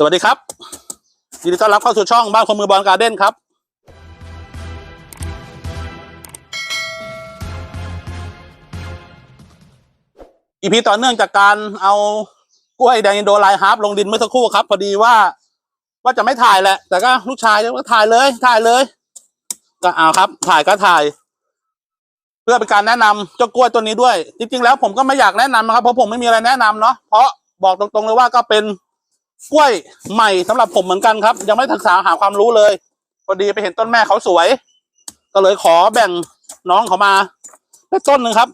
สวัสดีครับยินดีต้อนรับเข้าสู่ช่องบ้านคนมือบอลการ์เด้นครับ อีพีต่อเนื่องจากการเอากล้วยแดงอินโดไลฮาร์ปลงดินเมื่อสักครู่ครับ พอดีว่าว่าจะไม่ถ่ายแหละ แต่ก็ลูกชายก็ถ่ายเลยถ่ายเลย ก็เอาครับ ถ่ายก็ถ่าย เพื่อเป็นการแนะนำเจ้ากล้วยตัวนี้ด้วย จริงๆแล้วผมก็ไม่อยากแนะนำนะครับเพราะผมไม่มีอะไรแนะนำเนาะเพราะบอกตรงๆเลยว่าก็เป็น กล้วยใหม่สำหรับผมเหมือนกันครับ ยังไม่ศึกษาหาความรู้เลยพอดีไปเห็นต้นแม่เขาสวย ก็เลยขอแบ่งน้องเขามาได้ต้นหนึ่งครับ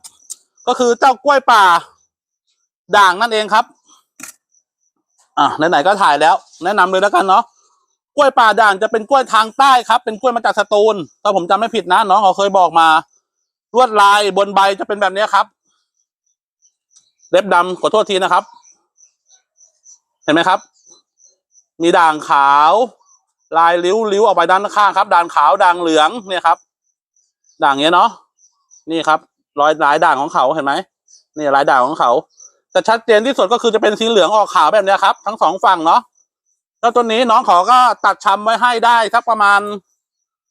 ก็คือเจ้ากล้วยป่า ด่างนั่นเองครับ อะไหนๆก็ถ่ายแล้ว แนะนำเลยแล้วกันเนาะกล้วยป่าด่างจะเป็นกล้วยทางใต้ครับ เป็นกล้วยมาจากสตูลถ้าผมจำไม่ผิดนะน้องเขาเคยบอกมาลวดลายบนใบจะเป็นแบบนี้ครับ เล็บดำขอโทษทีนะครับ เห็นไหมครับ มีด่างขาว ลายริ้วริ้วออกไปด้านข้างครับ ด่างขาวด่างเหลืองเนี่ยครับ ด่างเนี้ยเนาะนี่ครับ รอยลายด่างของเขาเห็นไหมนี่ลายด่างของเขาแต่ชัดเจนที่สุดก็คือจะเป็นสีเหลืองออกขาวแบบเนี้ยครับ ทั้งสองฝั่งเนาะแล้วตัวนี้น้องเขาก็ตัดชำไว้ให้ได้สักประมาณ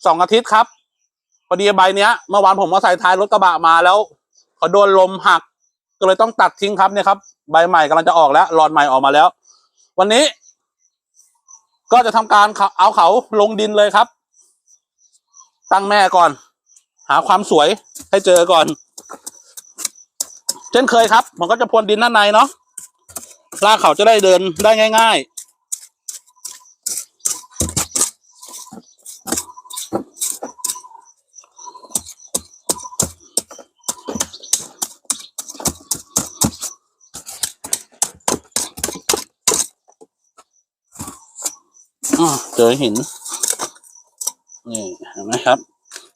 สองอาทิตย์ครับพอดีใบเนี้ยเมื่อวานผมก็ใส่ท้ายรถกระบะมาแล้วเขาโดนลมหัก ก็เลยต้องตัดทิ้งครับเนี่ยครับ ใบใหม่กำลังจะออกแล้วหลอดใหม่ออกมาแล้ว วันนี้ ก็จะทำการเขาเอาเขาลงดินเลยครับ ตั้งแม่ก่อน หาความสวยให้เจอก่อน เช่นเคยครับ ผมก็จะพรวนดินด้านในเนาะรากเขาจะได้เดินได้ง่าย ๆ เจอหิน นี่เห็นไหมครับ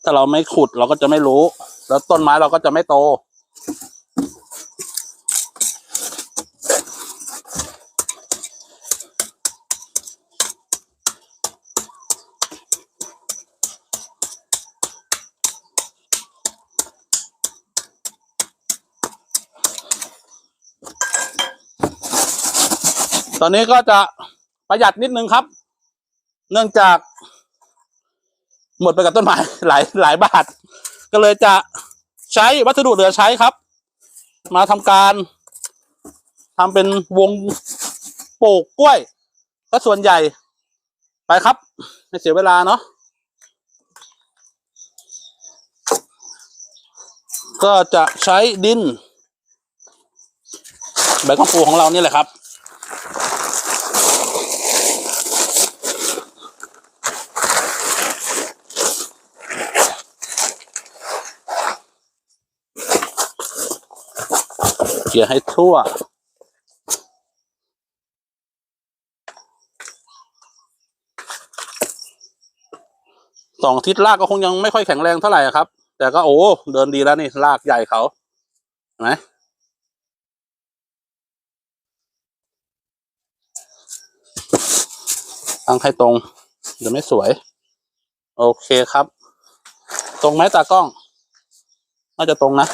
ถ้าเราไม่ขุดเราก็จะไม่รู้ แล้วต้นไม้เราก็จะไม่โต ตอนนี้ก็จะประหยัดนิดนึงครับ เนื่องจาก หมดไปกับต้นไม้หลายหลายบาท ก็เลยจะใช้วัสดุเหลือใช้ครับ มาทำการทำเป็นวงปลูกกล้วย ก็ส่วนใหญ่ไปครับ ไม่เสียเวลาเนาะก็จะใช้ดินใบข้าวปูของเรานี่แหละครับ กี่ยให้ทั่ว สองทิศรากก็คงยังไม่ค่อยแข็งแรงเท่าไหร่ครับ แต่ก็โอ้ เดินดีแล้วนี่รากใหญ่เขานไหมตั้งให้ตรงเดี๋ยวไม่สวย โอเคครับ ตรงไหมตากล้อง น่าจะตรงนะ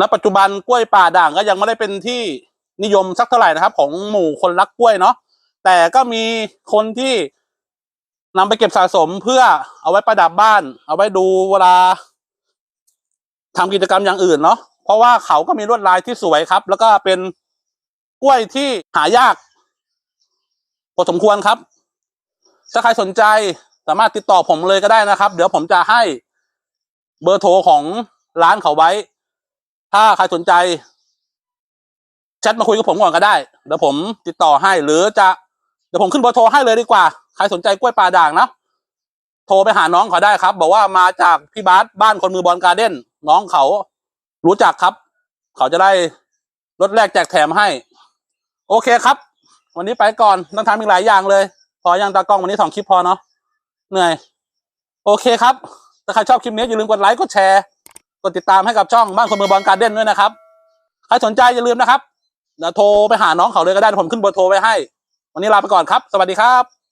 ณปัจจุบันกล้วยป่าด่างก็ยังไม่ได้เป็นที่นิยมสักเท่าไหร่นะครับ ของหมู่คนรักกล้วยเนาะแต่ก็มีคนที่นำไปเก็บสะสมเพื่อเอาไว้ประดับบ้าน เอาไว้ดูเวลาทำกิจกรรมอย่างอื่นเนาะเพราะว่าเขาก็มีลวดลายที่สวยครับ แล้วก็เป็นกล้วยที่หายากพอสมควรครับ ถ้าใครสนใจสามารถติดต่อผมเลยก็ได้นะครับ เดี๋ยวผมจะให้เบอร์โทรของร้านเขาไว้ ถ้าใครสนใจแชทมาคุยกับผมก่อนก็ได้ เดี๋ยวผมติดต่อให้ หรือจะเดี๋ยวผมขึ้นเบอร์โทรให้เลยดีกว่า ใครสนใจกล้วยป่าด่างนะโทรไปหาน้องเขาได้ครับ บอกว่ามาจากพี่บาสบ้านคนมือบอลการ์เด้น น้องเขารู้จักครับ เขาจะได้รถแรกแจกแถมให้ โอเคครับ วันนี้ไปก่อนต้องทำอีกหลายอย่างเลย พอยังตากล้องวันนี้สองคลิปพอเนาะเหนื่อย โอเคครับ ถ้าใครชอบคลิปนี้อย่าลืมกดไลค์กดแชร์ ดติดตามให้กับช่องบ้านคนเมืองบอลการเด้นด้วยนะครับ ใครสนใจอย่าลืมนะครับเดี๋ยวโทรไปหาน้องเขาเลยก็ได้ผมขึ้นเบอร์โทรไว้ให้ วันนี้ลาไปก่อนครับ สวัสดีครับ